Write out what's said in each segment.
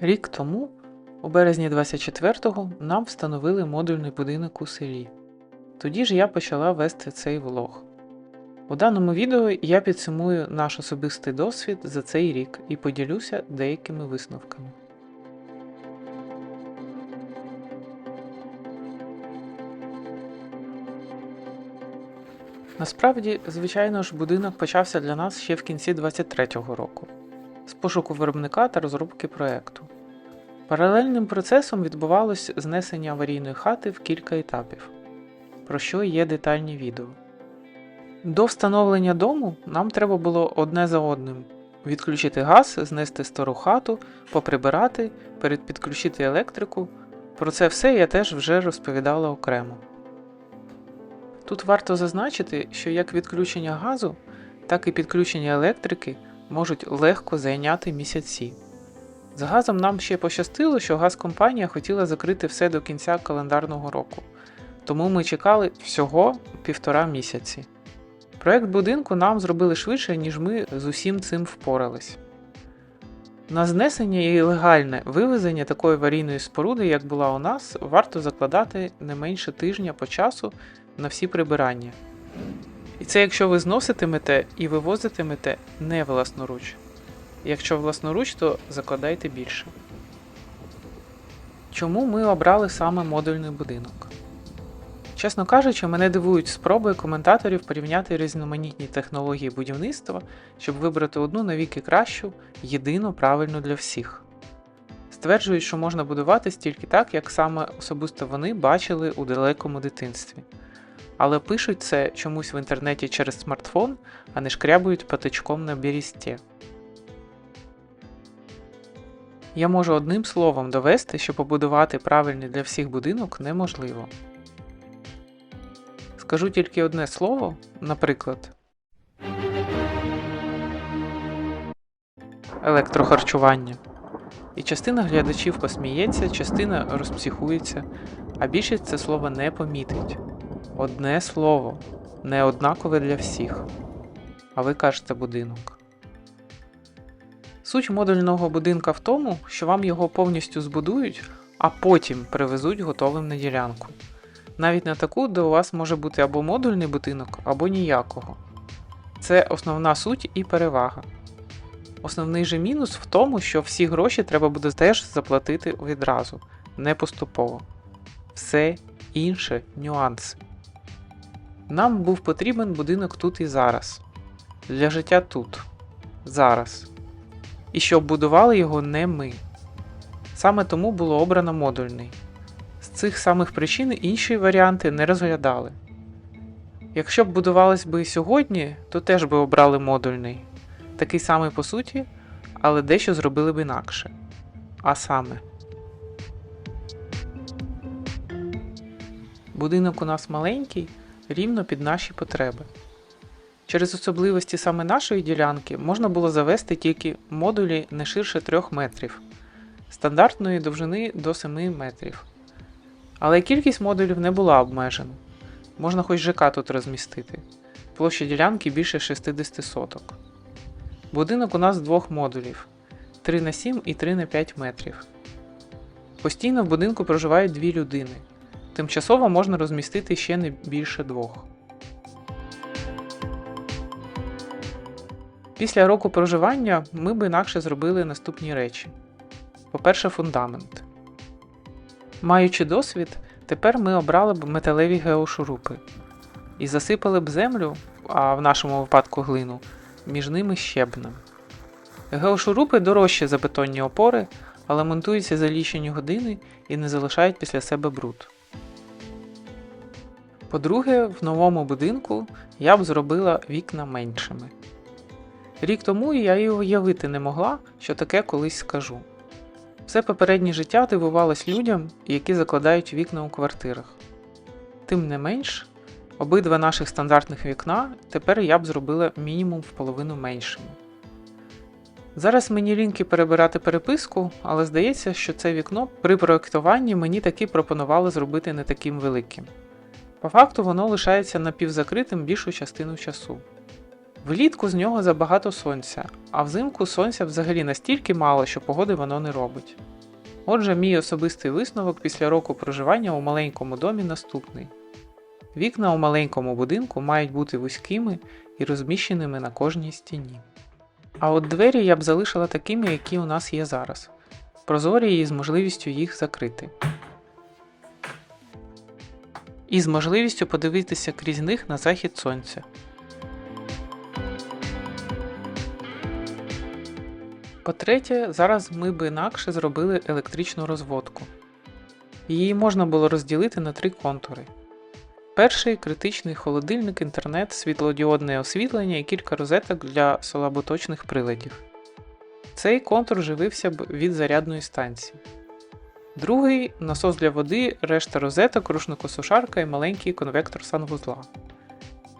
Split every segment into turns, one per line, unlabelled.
Рік тому, у березні 24-го, нам встановили модульний будинок у селі. Тоді ж я почала вести цей влог. У даному відео я підсумую наш особистий досвід за цей рік і поділюся деякими висновками. Насправді, звичайно ж, будинок почався для нас ще в кінці 23-го року з пошуку виробника та розробки проекту. Паралельним процесом відбувалось знесення аварійної хати в кілька етапів, про що є детальні відео. До встановлення дому нам треба було одне за одним відключити газ, знести стару хату, поприбирати, передпідключити електрику. Про це все я теж вже розповідала окремо. Тут варто зазначити, що як відключення газу, так і підключення електрики можуть легко зайняти місяці. З газом нам ще пощастило, що газкомпанія хотіла закрити все до кінця календарного року, тому ми чекали всього півтора місяці. Проект будинку нам зробили швидше, ніж ми з усім цим впорались. На знесення і легальне вивезення такої аварійної споруди, як була у нас, варто закладати не менше тижня по часу на всі прибирання. І це якщо ви зноситимете і вивозитимете не власноруч. Якщо власноруч, то закладайте більше. Чому ми обрали саме модульний будинок? Чесно кажучи, мене дивують спроби коментаторів порівняти різноманітні технології будівництва, щоб вибрати одну навіки кращу, єдину правильну для всіх. Стверджують, що можна будувати стільки так, як саме особисто вони бачили у далекому дитинстві. Але пишуть це чомусь в інтернеті через смартфон, а не шкрябують патичком на бірісті. Я можу одним словом довести, що побудувати правильний для всіх будинок неможливо. Скажу тільки одне слово, наприклад, електрохарчування. І частина глядачів посміється, частина розпсіхується, а більшість це слово не помітить. Одне слово, не однакове для всіх. А ви кажете будинок. Суть модульного будинка в тому, що вам його повністю збудують, а потім привезуть готовим на ділянку. Навіть на таку, де у вас може бути або модульний будинок, або ніякого. Це основна суть і перевага. Основний же мінус в тому, що всі гроші треба буде теж заплатити відразу, не поступово. Все інше нюанси. Нам був потрібен будинок тут і зараз. Для життя тут, зараз. І щоб будували його не ми. Саме тому було обрано модульний. З цих самих причин інші варіанти не розглядали. Якщо б будувались би сьогодні, то теж би обрали модульний. Такий самий по суті, але дещо зробили б інакше. А саме. Будинок у нас маленький, рівно під наші потреби. Через особливості саме нашої ділянки можна було завести тільки модулі не ширше 3 метрів, стандартної довжини до 7 метрів. Але кількість модулів не була обмежена. Можна хоч ЖК тут розмістити. Площа ділянки більше 60 соток. Будинок у нас двох модулів 3 на 7 і 3 на 5 метрів. Постійно в будинку проживають дві людини. Тимчасово можна розмістити ще не більше двох. Після року проживання ми б інакше зробили наступні речі. По-перше, фундамент. Маючи досвід, тепер ми обрали б металеві геошурупи і засипали б землю, а в нашому випадку глину, між ними щебнем. Геошурупи дорожчі за бетонні опори, але монтуються за лічені години і не залишають після себе бруд. По-друге, в новому будинку я б зробила вікна меншими. Рік тому я і уявити не могла, що таке колись скажу. Все попереднє життя дивувалось людям, які закладають вікна у квартирах. Тим не менш, обидва наших стандартних вікна тепер я б зробила мінімум в половину меншими. Зараз мені ліньки перебирати переписку, але здається, що це вікно при проєктуванні мені таки пропонували зробити не таким великим. По факту воно лишається напівзакритим більшу частину часу. Влітку з нього забагато сонця, а взимку сонця взагалі настільки мало, що погоди воно не робить. Отже, мій особистий висновок після року проживання у маленькому домі наступний. Вікна у маленькому будинку мають бути вузькими і розміщеними на кожній стіні. А от двері я б залишила такими, які у нас є зараз. Прозорі і з можливістю їх закрити. І з можливістю подивитися крізь них на захід сонця. По-третє, зараз ми б інакше зробили електричну розводку. Її можна було розділити на три контури. Перший критичний холодильник, інтернет, світлодіодне освітлення і кілька розеток для слаботочних приладів. Цей контур живився б від зарядної станції. Другий насос для води, решта розеток, рушникосушарка і маленький конвектор санвузла.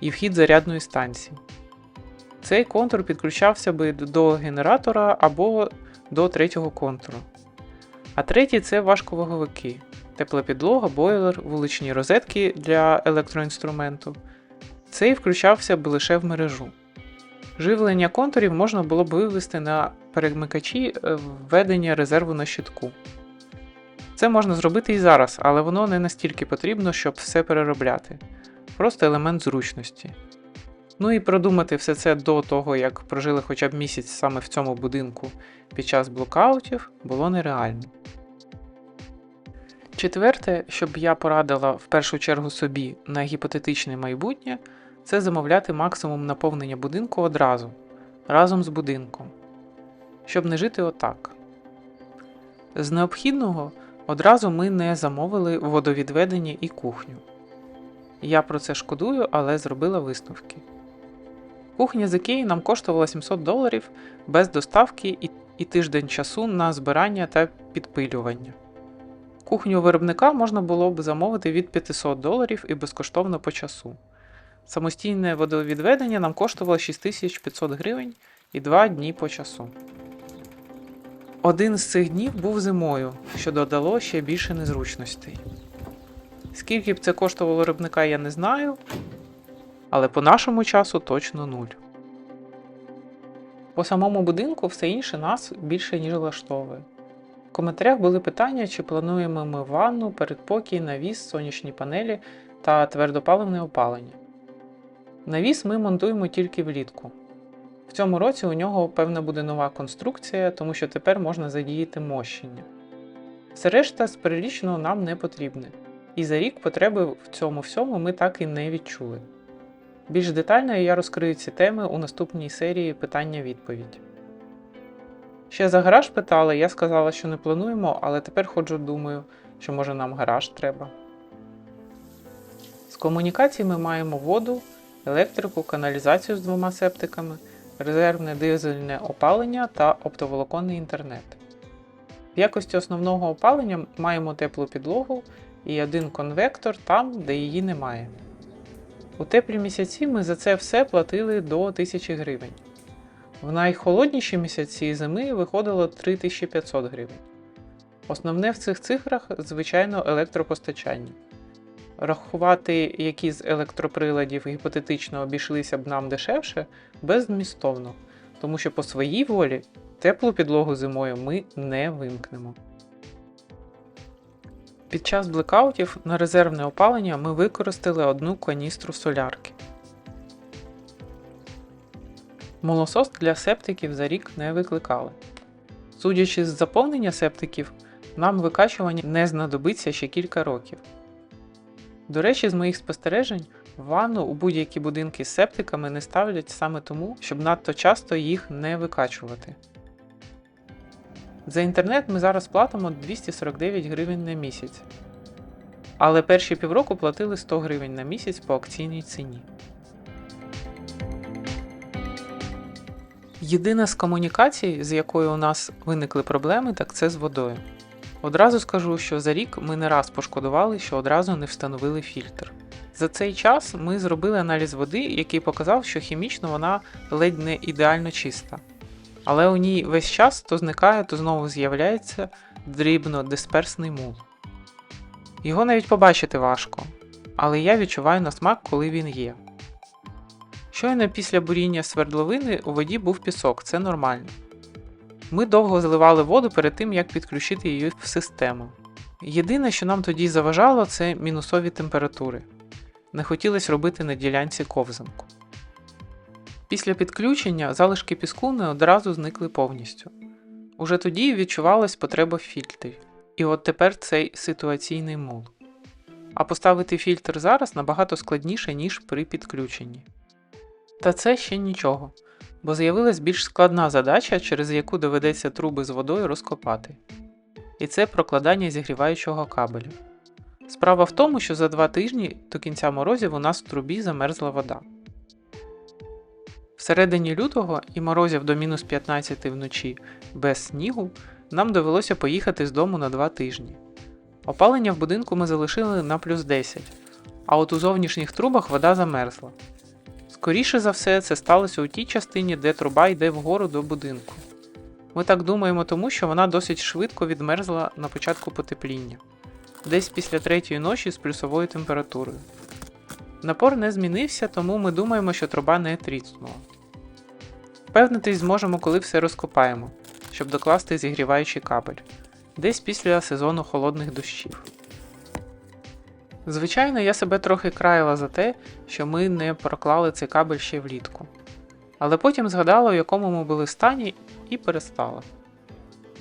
І вхід зарядної станції. Цей контур підключався би до генератора або до третього контуру. А третій це важковаговики, тепла підлога, бойлер, вуличні розетки для електроінструменту. Цей включався б лише в мережу. Живлення контурів можна було б вивести на перемикачі е, введення резерву на щитку. Це можна зробити і зараз, але воно не настільки потрібно, щоб все переробляти. Просто елемент зручності. Ну і продумати все це до того, як прожили хоча б місяць саме в цьому будинку під час блокаутів, було нереально. Четверте, що б я порадила в першу чергу собі на гіпотетичне майбутнє, це замовляти максимум наповнення будинку одразу, разом з будинком, щоб не жити отак. З необхідного одразу ми не замовили водовідведення і кухню. Я про це шкодую, але зробила висновки. Кухня з Ікеї нам коштувала 700 доларів без доставки і, тиждень часу на збирання та підпилювання. Кухню виробника можна було б замовити від 500 доларів і безкоштовно по часу. Самостійне водовідведення нам коштувало 6500 гривень і 2 дні по часу. Один з цих днів був зимою, що додало ще більше незручностей. Скільки б це коштувало виробника, я не знаю, але по нашому часу точно нуль. По самому будинку все інше нас більше ніж влаштовує. В коментарях були питання, чи плануємо ми ванну, передпокій, навіс, сонячні панелі та твердопаливне опалення. Навіс ми монтуємо тільки влітку. В цьому році у нього певна буде нова конструкція, тому що тепер можна задіяти мощення. Все решта з переліченого нам не потрібне, і за рік потреби в цьому всьому ми так і не відчули. Більш детально я розкрию ці теми у наступній серії питання-відповідь. Ще за гараж питали, я сказала, що не плануємо, але тепер ходжу думаю, що може нам гараж треба. З комунікацій ми маємо воду, електрику, каналізацію з двома септиками, резервне дизельне опалення та оптоволоконний інтернет. В якості основного опалення маємо теплу підлогу і один конвектор там, де її немає. У теплі місяці ми за це все платили до 1000 гривень. В найхолодніші місяці зими виходило 3500 гривень. Основне в цих цифрах, звичайно, електропостачання. Рахувати, які з електроприладів гіпотетично обійшлися б нам дешевше, беззмістовно, тому що по своїй волі теплу підлогу зимою ми не вимкнемо. Під час блекаутів на резервне опалення ми використали одну каністру солярки. Молосос для септиків за рік не викликали. Судячи з заповнення септиків, нам викачування не знадобиться ще кілька років. До речі, з моїх спостережень, ванну у будь-які будинки з септиками не ставлять саме тому, щоб надто часто їх не викачувати. За інтернет ми зараз платимо 249 гривень на місяць. Але перші півроку платили 100 гривень на місяць по акційній ціні. Єдина з комунікацій, з якою у нас виникли проблеми, так це з водою. Одразу скажу, що за рік ми не раз пошкодували, що одразу не встановили фільтр. За цей час ми зробили аналіз води, який показав, що хімічно вона ледь не ідеально чиста. Але у ній весь час то зникає, то знову з'являється дрібно дисперсний мул. Його навіть побачити важко, але я відчуваю на смак, коли він є. Щойно після буріння свердловини у воді був пісок, це нормально. Ми довго зливали воду перед тим, як підключити її в систему. Єдине, що нам тоді заважало, це мінусові температури. Не хотілося робити на ділянці ковзанку. Після підключення залишки піску не одразу зникли повністю. Уже тоді відчувалась потреба в фільтрі, і от тепер цей ситуаційний мул. А поставити фільтр зараз набагато складніше, ніж при підключенні. Та це ще нічого, бо з'явилась більш складна задача, через яку доведеться труби з водою розкопати. І це прокладання зігріваючого кабелю. Справа в тому, що за два тижні до кінця морозів у нас в трубі замерзла вода. Всередині лютого і морозів до мінус 15 вночі без снігу нам довелося поїхати з дому на два тижні. Опалення в будинку ми залишили на плюс 10, а от у зовнішніх трубах вода замерзла. Скоріше за все, це сталося у тій частині, де труба йде вгору до будинку. Ми так думаємо, тому що вона досить швидко відмерзла на початку потепління, десь після третьої ночі з плюсовою температурою. Напор не змінився, тому ми думаємо, що труба не тріснула. Впевнитись зможемо, коли все розкопаємо, щоб докласти зігріваючий кабель, десь після сезону холодних дощів. Звичайно, я себе трохи країла за те, що ми не проклали цей кабель ще влітку. Але потім згадала, в якому ми були стані, і перестала.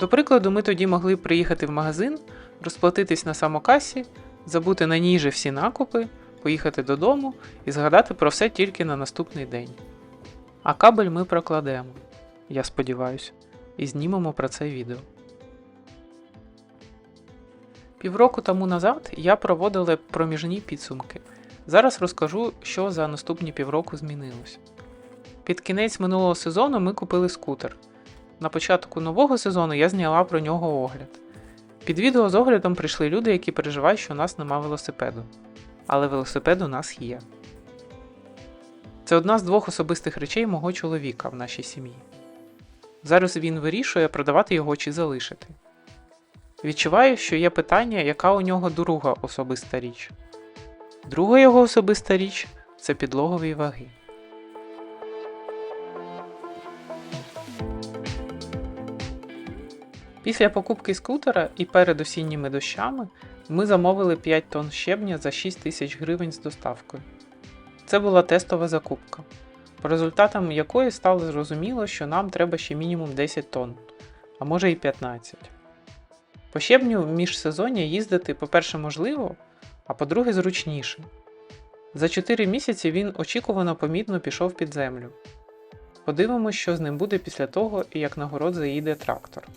До прикладу, ми тоді могли приїхати в магазин, розплатитись на самокасі, забути на ній всі накупи, поїхати додому і згадати про все тільки на наступний день. А кабель ми прокладемо, я сподіваюся, і знімемо про це відео. Півроку тому назад я проводила проміжні підсумки. Зараз розкажу, що за наступні півроку змінилось. Під кінець минулого сезону ми купили скутер. На початку нового сезону я зняла про нього огляд. Під відео з оглядом прийшли люди, які переживають, що у нас нема велосипеду. Але велосипед у нас є. Це одна з двох особистих речей мого чоловіка в нашій сім'ї. Зараз він вирішує продавати його чи залишити. Відчуваю, що є питання, яка у нього друга особиста річ. Друга його особиста річ це підлогові ваги. Після покупки скутера і перед осінніми дощами ми замовили 5 тонн щебня за 6 тисяч гривень з доставкою. Це була тестова закупка, по результатам якої стало зрозуміло, що нам треба ще мінімум 10 тонн, а може і 15. По щебню в міжсезоння їздити, по-перше, можливо, а по-друге, зручніше. За 4 місяці він очікувано помітно пішов під землю. Подивимось, що з ним буде після того, як на город заїде трактор.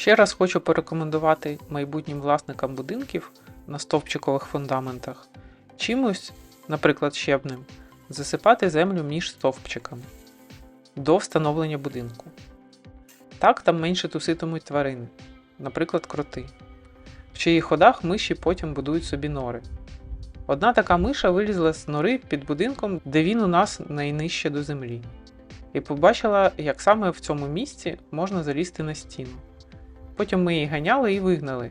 Ще раз хочу порекомендувати майбутнім власникам будинків на стовпчикових фундаментах чимось, наприклад, щебнем, засипати землю між стовпчиками до встановлення будинку. Так там менше туситимуть тварини, наприклад, кроти, в чиїх ходах миші потім будують собі нори. Одна така миша вилізла з нори під будинком, де він у нас найнижче до землі, і побачила, як саме в цьому місці можна залізти на стіну. Потім ми її ганяли і вигнали.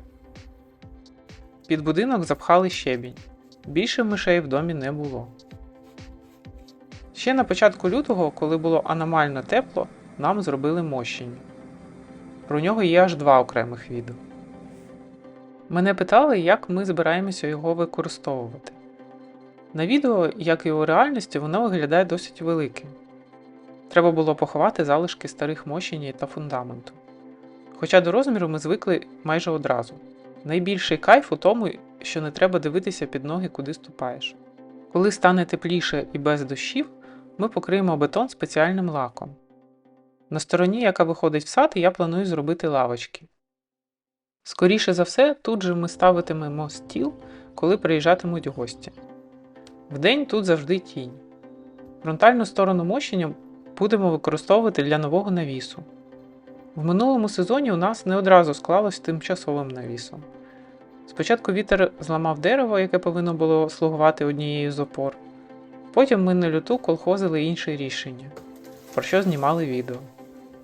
Під будинок запхали щебінь. Більше мишей в домі не було. Ще на початку лютого, коли було аномально тепло, нам зробили мощення. Про нього є аж два окремих відео. Мене питали, як ми збираємося його використовувати. На відео, як і у реальності, воно виглядає досить великим. Треба було поховати залишки старих мощень та фундаменту. Хоча до розміру ми звикли майже одразу. Найбільший кайф у тому, що не треба дивитися під ноги, куди ступаєш. Коли стане тепліше і без дощів, ми покриємо бетон спеціальним лаком. На стороні, яка виходить в сад, я планую зробити лавочки. Скоріше за все, тут же ми ставитимемо стіл, коли приїжджатимуть гості. Вдень тут завжди тінь. Фронтальну сторону мощення будемо використовувати для нового навісу. В минулому сезоні у нас не одразу склалось тимчасовим навісом. Спочатку вітер зламав дерево, яке повинно було слугувати однією з опор. Потім ми на люту колхозили інше рішення, про що знімали відео.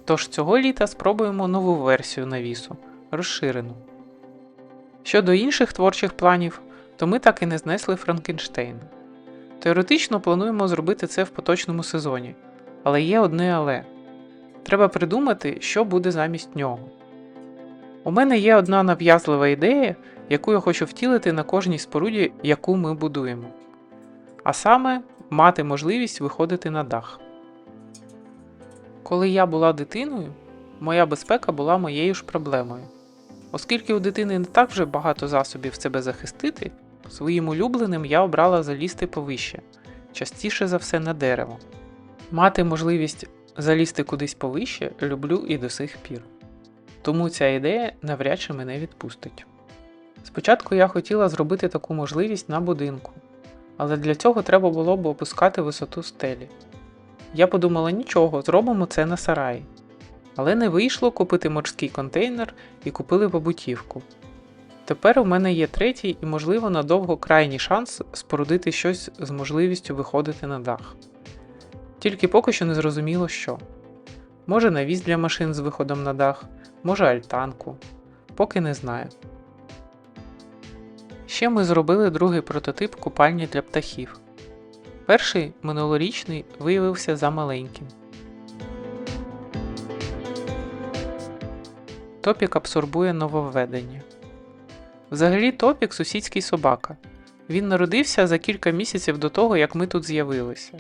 Тож цього літа спробуємо нову версію навісу розширену. Щодо інших творчих планів, то ми так і не знесли Франкенштейна. Теоретично плануємо зробити це в поточному сезоні, але є одне але Треба придумати, що буде замість нього. У мене є одна нав'язлива ідея, яку я хочу втілити на кожній споруді, яку ми будуємо. А саме мати можливість виходити на дах. Коли я була дитиною, моя безпека була моєю ж проблемою. Оскільки у дитини не так вже багато засобів себе захистити, своїм улюбленим я обрала залізти повище, частіше за все на дерево. Мати можливість залізти кудись повище люблю і до сих пір. Тому ця ідея навряд чи мене відпустить. Спочатку я хотіла зробити таку можливість на будинку, але для цього треба було б опускати висоту стелі. Я подумала нічого, зробимо це на сараї. Але не вийшло купити морський контейнер і купили побутівку. Тепер у мене є третій і, можливо, надовго крайній шанс спорудити щось з можливістю виходити на дах. Тільки поки що не зрозуміло що. Може навіс для машин з виходом на дах, може альтанку. Поки не знаю. Ще ми зробили другий прототип купальні для птахів. Перший минулорічний виявився замаленьким. Топік абсорбує нововведення. Взагалі Топік сусідський собака. Він народився за кілька місяців до того, як ми тут з'явилися,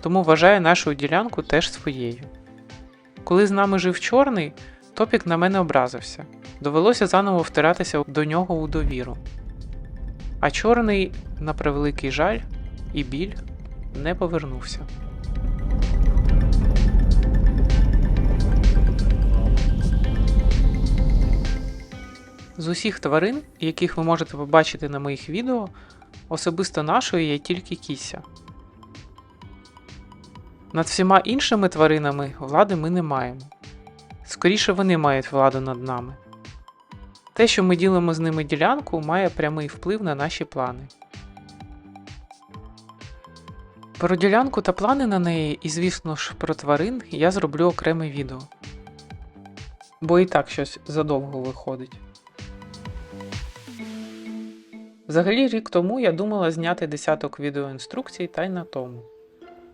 тому вважає нашу ділянку теж своєю. Коли з нами жив чорний, Топік на мене образився. Довелося заново втиратися до нього у довіру. А чорний, на превеликий жаль і біль, не повернувся. З усіх тварин, яких ви можете побачити на моїх відео, особисто нашою є тільки кіся. Над всіма іншими тваринами влади ми не маємо. Скоріше вони мають владу над нами. Те, що ми ділимо з ними ділянку, має прямий вплив на наші плани. Про ділянку та плани на неї, і, звісно ж, про тварин я зроблю окреме відео. Бо і так щось задовго виходить. Взагалі, рік тому я думала зняти десяток відеоінструкцій та й на тому.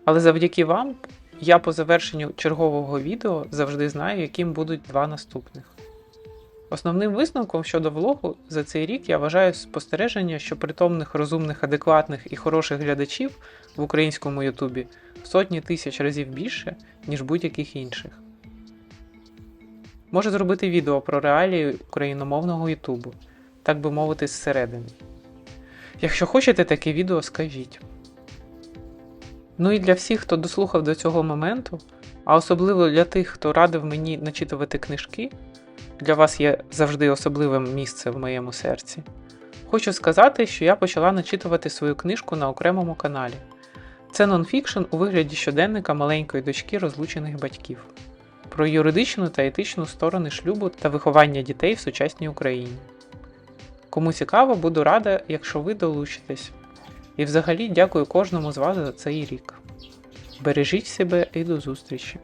Але завдяки вам я по завершенню чергового відео завжди знаю, яким будуть два наступних. Основним висновком щодо влогу за цей рік я вважаю спостереження, що притомних, розумних, адекватних і хороших глядачів в українському Ютубі сотні тисяч разів більше, ніж будь-яких інших. Можу зробити відео про реалії україномовного Ютубу, так би мовити, зсередини. Якщо хочете таке відео, скажіть. Ну і для всіх, хто дослухав до цього моменту, а особливо для тих, хто радив мені начитувати книжки, для вас є завжди особливим місце в моєму серці. Хочу сказати, що я почала начитувати свою книжку на окремому каналі. Це нонфікшн у вигляді щоденника маленької дочки розлучених батьків про юридичну та етичну сторони шлюбу та виховання дітей в сучасній Україні. Кому цікаво, буду рада, якщо ви долучитесь. І взагалі дякую кожному з вас за цей рік. Бережіть себе і до зустрічі!